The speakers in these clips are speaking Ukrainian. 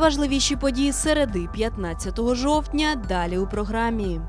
Найважливіші події середи 15 жовтня. Далі у програмі.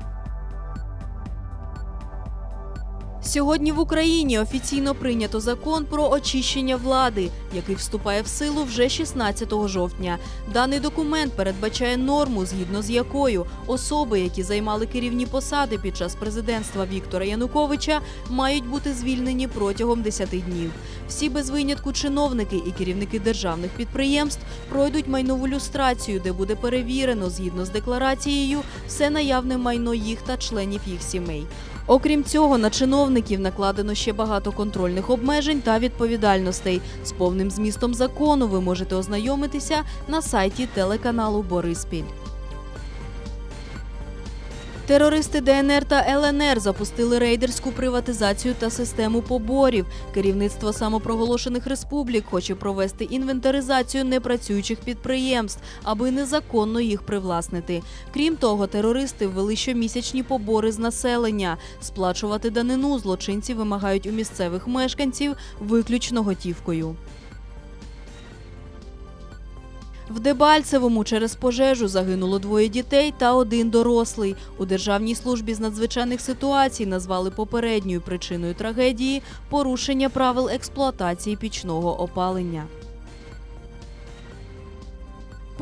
Сьогодні в Україні офіційно прийнято закон про очищення влади, який вступає в силу вже 16 жовтня. Даний документ передбачає норму, згідно з якою особи, які займали керівні посади під час президентства Віктора Януковича, мають бути звільнені протягом 10 днів. Всі без винятку чиновники і керівники державних підприємств пройдуть майнову люстрацію, де буде перевірено згідно з декларацією все наявне майно їх та членів їх сімей. Окрім цього, на чиновників накладено ще багато контрольних обмежень та відповідальностей. З повним змістом закону ви можете ознайомитися на сайті телеканалу Бориспіль. Терористи ДНР та ЛНР запустили рейдерську приватизацію та систему поборів. Керівництво самопроголошених республік хоче провести інвентаризацію непрацюючих підприємств, аби незаконно їх привласнити. Крім того, терористи ввели щомісячні побори з населення. Сплачувати данину злочинці вимагають у місцевих мешканців виключно готівкою. В Дебальцевому через пожежу загинуло двоє дітей та один дорослий. У Державній службі з надзвичайних ситуацій назвали попередньою причиною трагедії порушення правил експлуатації пічного опалення.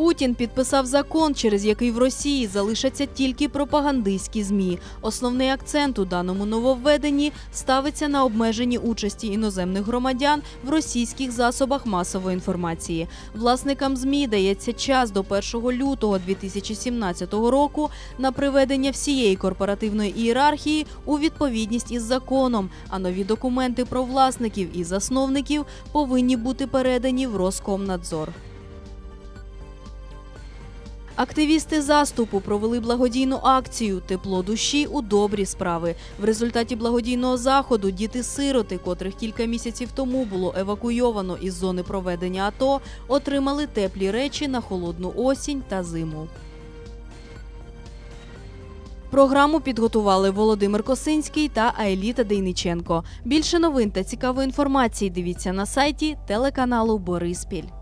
Путін підписав закон, через який в Росії залишаться тільки пропагандистські змі. Основний акцент у даному нововведенні ставиться на обмеженні участі іноземних громадян в російських засобах масової інформації. Власникам змі дається час до 1 лютого 2017 року на приведення всієї корпоративної ієрархії у відповідність із законом. А нові документи про власників і засновників повинні бути передані в Роскомнадзор. Активісти заступу провели благодійну акцію Тепло душі у добрі справи. В результаті благодійного заходу діти-сироти, котрих кілька місяців тому було евакуйовано із зони проведення АТО, отримали теплі речі на холодну осінь та зиму. Програму підготували Володимир Косинський та Айліта Дейниченко. Більше новин та цікавої інформації дивіться на сайті телеканалу Бориспіль.